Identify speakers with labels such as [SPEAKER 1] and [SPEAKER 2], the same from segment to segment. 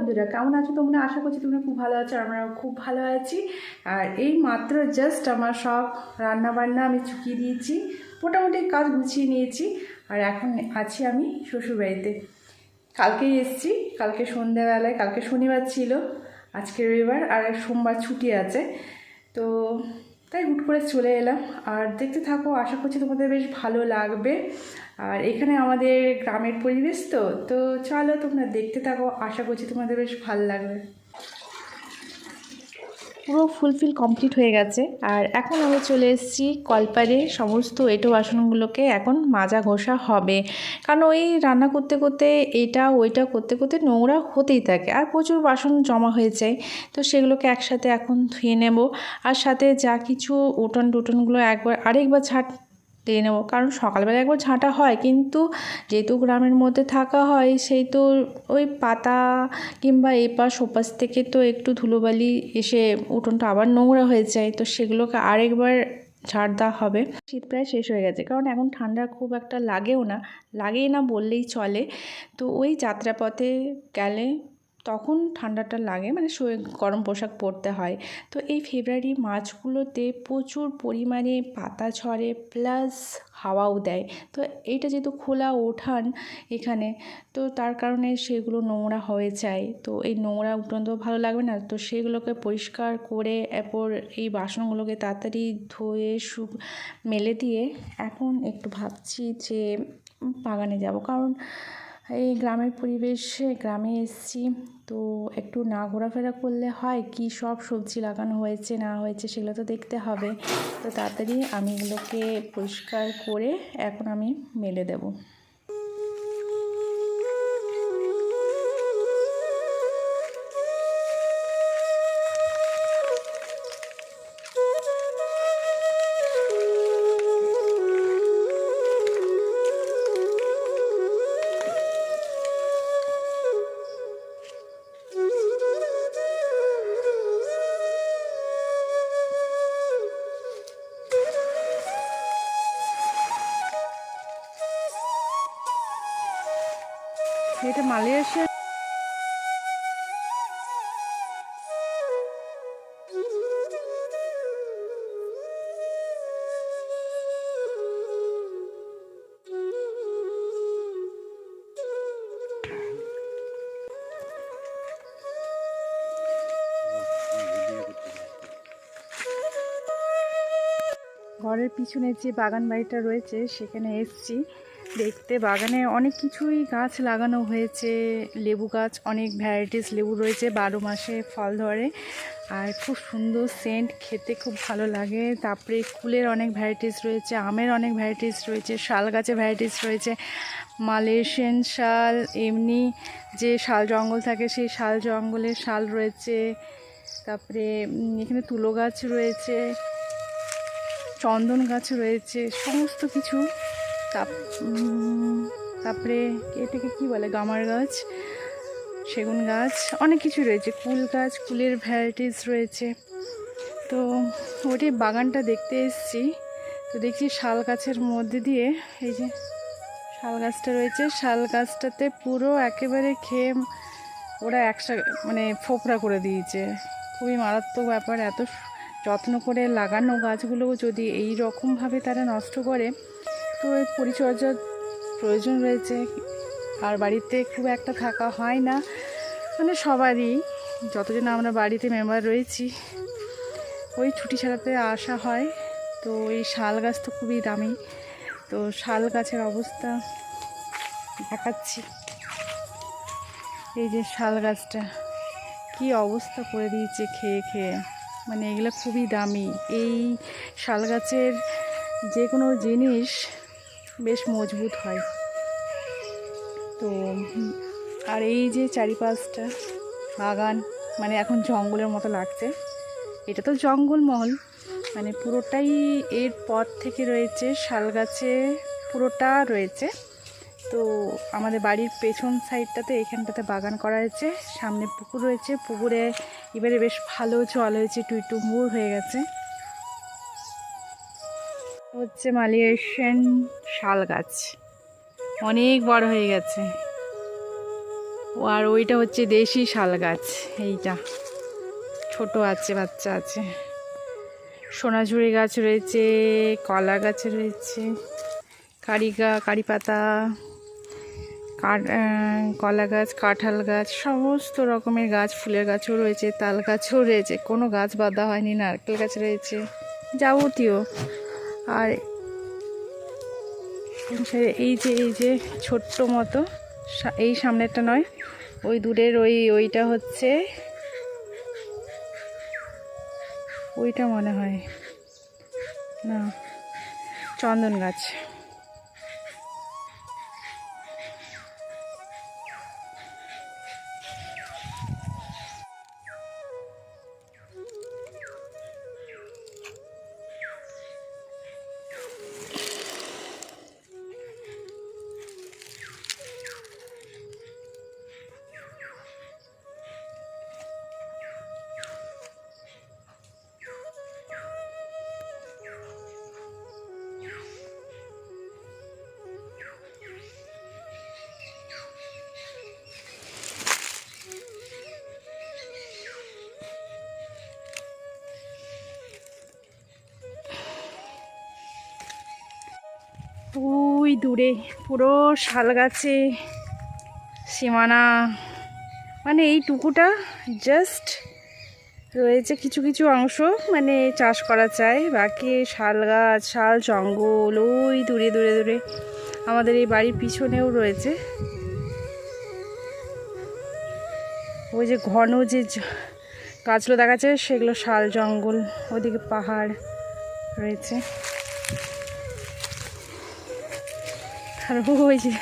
[SPEAKER 1] বন্ধুরা, কেমন আছো তোমরা? আশা করছি তোমরা খুব ভালো আছো আমরা খুব ভালো আছি। আর এই মাত্র জাস্ট আমার সব রান্না বান্না আমি চুকিয়ে দিয়েছি, মোটামুটি কাজ গুছিয়ে নিয়েছি। আর এখন আছি আমি শ্বশুরবাড়িতে। কালকেই এসেছি, কালকে সন্ধ্যাবেলায়, কালকে শনিবার ছিল, আজকে রবিবার আর সোমবার ছুটি আছে। তো তাই হুট করে চলে এলাম। আর দেখতে থাকো, আশা করছি তোমাদের বেশ ভালো লাগবে। আর এখানে আমাদের গ্রামের পরিবেশ তো তো চলো তোমরা দেখতে থাকো, আশা করছি তোমাদের বেশ ভালো লাগবে। পুরো ফুলফিল কমপ্লিট হয়ে গেছে। আর এখন আমি চলে এসেছি কলপারে। সমস্ত এটো বাসনগুলোকে এখন মাজা ঘষা হবে। কারণ ওই রান্না করতে করতে এটা, ওইটা করতে করতে নোংরা হতেই থাকে। আর প্রচুর বাসন জমা হয়ে যায়। তো সেগুলোকে একসাথে এখন ধুয়ে নেব। আর সাথে যা কিছু উটন টুটনগুলো একবার, আরেকবার ছাট দিয়ে নেব। কারণ সকালবেলা একবার ঝাঁটা হয়, কিন্তু যেহেতু গ্রামের মধ্যে থাকা হয়, সেই তো ওই পাতা কিংবা এপাশ ওপাশ থেকে তো একটু ধুলোবালি এসে উঠোনটা আবার নোংরা হয়ে যায়, তো সেগুলোকে আরেকবার ঝাড় দেওয়া হবে। শীত প্রায় শেষ হয়ে গেছে, কারণ এখন ঠান্ডা খুব একটা লাগেও না, লাগেই না বললেই চলে। তো ওই যাত্রাপথে গেলে তখন ঠান্ডাটা লাগে মানে গরম পোশাক পরতে হয়। তো এই ফেব্রুয়ারি মাছগুলোতে প্রচুর পরিমাণে পাতা ঝরে প্লাস হাওয়াও দেয়। তো এইটা যেহেতু খোলা ওঠান এখানে, তো তার কারণে সেগুলো নোংরা হয়ে যায়। তো এই নোংরা উঠোন তো ভালো লাগবে না, তো সেগুলোকে পরিষ্কার করে এরপর এই বাসনগুলোকে তাড়াতাড়ি ধুয়ে সু, মেলে দিয়ে এখন একটু ভাবছি যে বাগানে যাব। কারণ এই গ্রামের পরিবেশে গ্রামে এসছি। তো একটু না ঘোরাফেরা করলে হয়, কি সব সবজি লাগানো হয়েছে, না হয়েছে সেগুলো তো দেখতে হবে। তো তাড়াতাড়ি আমি এগুলোকে পরিষ্কার করে এখন আমি মেলে দেবো। মালয়েশিয়া। ঘরের পিছনে যে বাগান বাড়িটা রয়েছে সেখানে এসছি। দেখতে বাগানে অনেক কিছুই গাছ লাগানো হয়েছে, লেবু গাছ, অনেক ভ্যারাইটিস লেবু রয়েছে, বারো মাসে ফল ধরে। আর খুব সুন্দর সেন্ট খেতে খুব ভালো লাগে। তারপরে কুলের অনেক ভ্যারাইটিস রয়েছে, আমের অনেক ভ্যারাইটিস রয়েছে, শাল গাছের ভ্যারাইটিস রয়েছে। মালয়েশিয়ান শাল, এমনি যে শাল জঙ্গল থাকে, সেই শাল জঙ্গলের শাল রয়েছে। তারপরে এখানে তুলো গাছ রয়েছে, চন্দন গাছ রয়েছে, সমস্ত কিছু। তারপরে এটাকে কি বলে, গামার গাছ, সেগুন গাছ, অনেক কিছু রয়েছে, কুল গাছ, কুলের ভ্যারাইটিস রয়েছে। তো ওটি বাগানটা দেখতে এসেছি, তো দেখছি শাল গাছের মধ্যে দিয়ে, এই যে শাল গাছটা রয়েছে, শাল গাছটাতে পুরো একেবারে খেয়ে ওরা একসা মানে ফোকরা করে দিয়েছে। খুবই মারাত্মক ব্যাপার, এত যত্ন করে লাগানো গাছগুলো যদি এই রকমভাবে তারা নষ্ট করে এর পরিচর্যার প্রয়োজন রয়েছে। আর বাড়িতে খুব একটা থাকা হয় না। মানে সবারই, যতজন আমরা বাড়িতে মেম্বার রয়েছি, ওই ছুটি ছাড়াতে আসা হয়। তো এই শাল গাছ তো খুবই দামি। তো শাল গাছের অবস্থা দেখাচ্ছি। এই যে শাল গাছটা, কি অবস্থা করে দিয়েছে খেয়ে খেয়ে। মানে এগুলো খুবই দামি। এই শাল গাছের যে কোনো জিনিস বেশ মজবুত হয়। তো, আর এই যে চারিপাশটা, বাগান মানে এখন জঙ্গলের মতো লাগছে। এটা তো জঙ্গলমহল মানে পুরোটাই এর পথ থেকে রয়েছে শাল গাছে পুরোটা রয়েছে। তো, আমাদের বাড়ির পেছন সাইডটাতে এখানটাতে বাগান করা হয়েছে, সামনে পুকুর রয়েছে, পুকুরে এবারে বেশ ভালো জল হয়েছে, টুইটুম্বুর হয়ে গেছে। হচ্ছে মালয়েশিয়ান শাল গাছ। অনেক বড় হয়ে গেছে। আর ওইটা হচ্ছে দেশি শাল গাছ, এইটা। ছোট আছে, বাচ্চা আছে। সোনাঝুরি গাছ রয়েছে, কলা গাছ রয়েছে, কারি গা, কারি পাতা কলা গাছ, কাঁঠাল গাছ, সমস্ত রকমের গাছ, ফুলের গাছও রয়েছে, তাল গাছও রয়েছে। কোনো গাছ বাঁধা হয়নি, নারকেল গাছ রয়েছে। যাবতীয়। আর এই যে এই যে ছোট্ট মতো এই সামনেটা নয়, ওই দূরের ওই, ওইটা হচ্ছে, ওইটা মনে হয়, না, চন্দন গাছ। ওই দূরে, পুরো শাল গাছে সীমানা। মানে এই টুকুটা জাস্ট রয়েছে কিছু কিছু অংশ মানে চাষ করা চাই বাকি শাল গাছ শাল জঙ্গল, ওই দূরে দূরে দূরে আমাদের এই বাড়ির পিছনেও রয়েছে। ওই যে ঘন যে গাছগুলো দেখা যায় সেগুলো শাল জঙ্গল, ওদিকে পাহাড় রয়েছে। আর ওই যে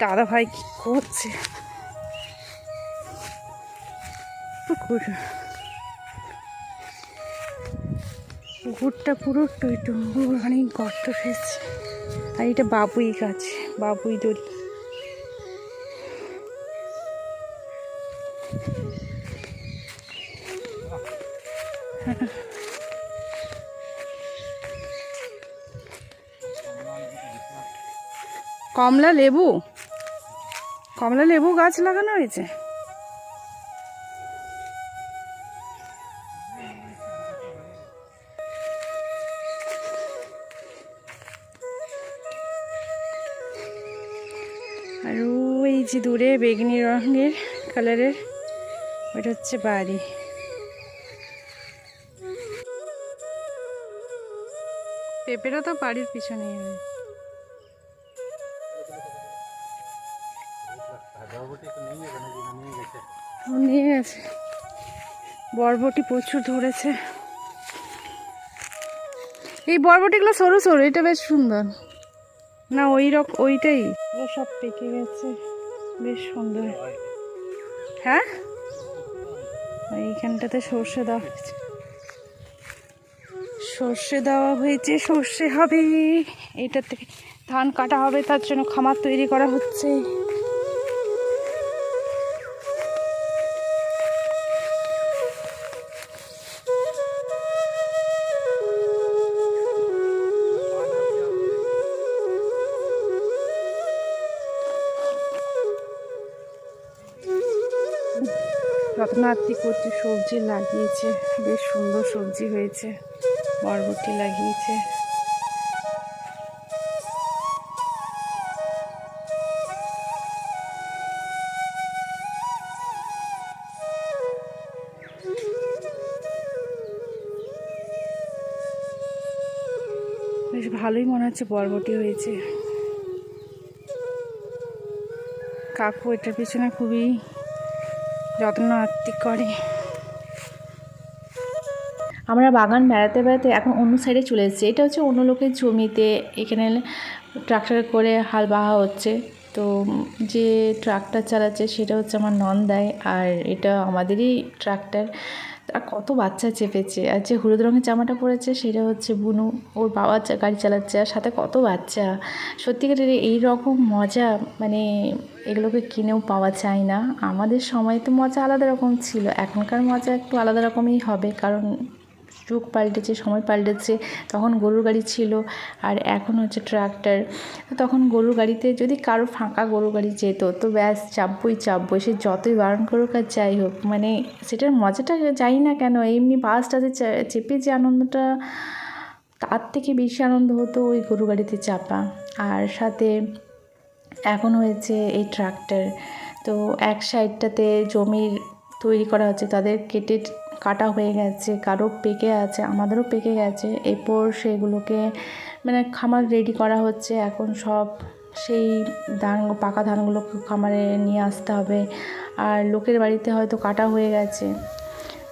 [SPEAKER 1] দাদা ভাই কি করছে? পুকুর। পুকুরটা পুরো টুইটু অনেক গর্ত ফেলছে আর এটা বাবুই গাছ, বাবুই দড়ি কমলা লেবু? কমলা লেবু গাছ লাগানো হয়েছে? আর ওই যে দূরে বেগনি রঙের কালারের, ওটা হচ্ছে বাড়ি। পেঁপেটা তো বাড়ির পিছনেই নিয়ে বরবটি প্রচুর ধরেছে। এই বরবটিগুলো সরু সরু, এটা বেশ সুন্দর। না, ওই রক, ওইটাই। সব পেকে গেছে। বেশ সুন্দর। হ্যাঁ? এইখানটাতে সর্ষে দেওয়া হয়েছে। সর্ষে দেওয়া হয়েছে, সর্ষে হবে। এটা থেকে ধান কাটা হবে, তার জন্য খামার তৈরি করা হচ্ছে। রত্নার্থী করছে সবজি লাগিয়েছে, বেশ সুন্দর সবজি হয়েছে, বরবটি লাগিয়েছে। বেশ ভালোই মনে হচ্ছে বরবটি হয়েছে। কাকু এটার পিছনে খুবই যত্ন আত্মিক করে।
[SPEAKER 2] আমরা বাগান বেড়াতে বেড়াতে এখন অন্য সাইডে চলে এসেছি। এটা হচ্ছে অন্য লোকের জমিতে এখানে ট্রাক্টর করে হাল বাহা হচ্ছে। তো যে ট্রাক্টর চালাচ্ছে সেটা হচ্ছে আমার নন্দাই, আর এটা আমাদেরই ট্রাক্টর। আর কত বাচ্চা চেপেছে, আর যে হলুদ রঙের জামাটা পরেছে সেটা হচ্ছে বুনু। ওর বাবা গাড়ি চালাচ্ছে, আর সাথে কত বাচ্চা। সত্যিকারের এই রকম মজা মানে এগুলোকে কিনেও পাওয়া যায় না। আমাদের সময় তো মজা আলাদা রকম ছিল, এখনকার মজা একটু আলাদা রকমই হবে, কারণ যুগ পাল্টেছে, সময় পাল্টেছে, তখন গরুর গাড়ি ছিল আর এখন হচ্ছে ট্রাক্টর। তখন গরুর গাড়িতে যদি কারও ফাঁকা গরুর গাড়ি যেত, তো ব্যাস চাপবই চাপবই সে যতই বারণ করুক আর যাই হোক মানে সেটার মজাটা যাই না কেন, এমনি বাসটাতে চেপে যে আনন্দটা, তার থেকে বেশি আনন্দ হতো ওই গরু গাড়িতে চাপা। আর সাথে এখন হয়েছে এই ট্রাক্টর, তো এক সাইডটাতে জমির তৈরি করা হচ্ছে, তাদের কেটে কাটা হয়ে গেছে, কারও পেকে আছে, আমাদেরও পেকে গেছে। এরপর সেগুলোকে মানে খামার রেডি করা হচ্ছে। এখন সব সেই ধান, পাকা ধানগুলোকে খামারে নিয়ে আসতে হবে। আর লোকের বাড়িতে হয়তো কাটা হয়ে গেছে।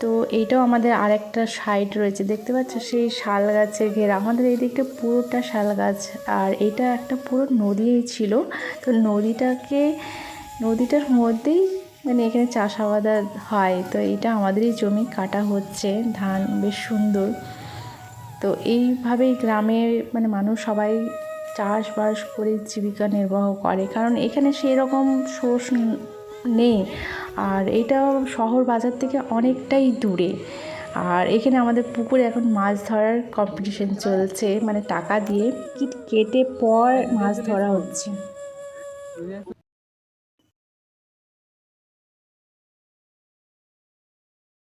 [SPEAKER 2] তো এইটাও আমাদের আরেকটা সাইড রয়েছে। দেখতে পাচ্ছ? সেই শাল গাছের ঘেরা। আমাদের এই দিকটা পুরোটা শাল গাছ। আর এটা একটা পুরো নদীই ছিল। তো নদীটাকে, নদীটার মধ্যেই মানে এখানে চাষাবাদ হয়, তো এটা আমাদেরই জমি কাটা হচ্ছে, ধান বেশ সুন্দর। তো এইভাবেই গ্রামে মানে মানুষ সবাই চাষবাস করে জীবিকা নির্বাহ করে, কারণ এখানে সেই রকম সোর্স নেই। আর এটা শহর বাজার থেকে অনেকটাই দূরে। আর এখানে আমাদের পুকুরে এখন মাছ ধরার কম্পিটিশন চলছে মানে টাকা দিয়ে টিকিট কেটে পর মাছ ধরা হচ্ছে।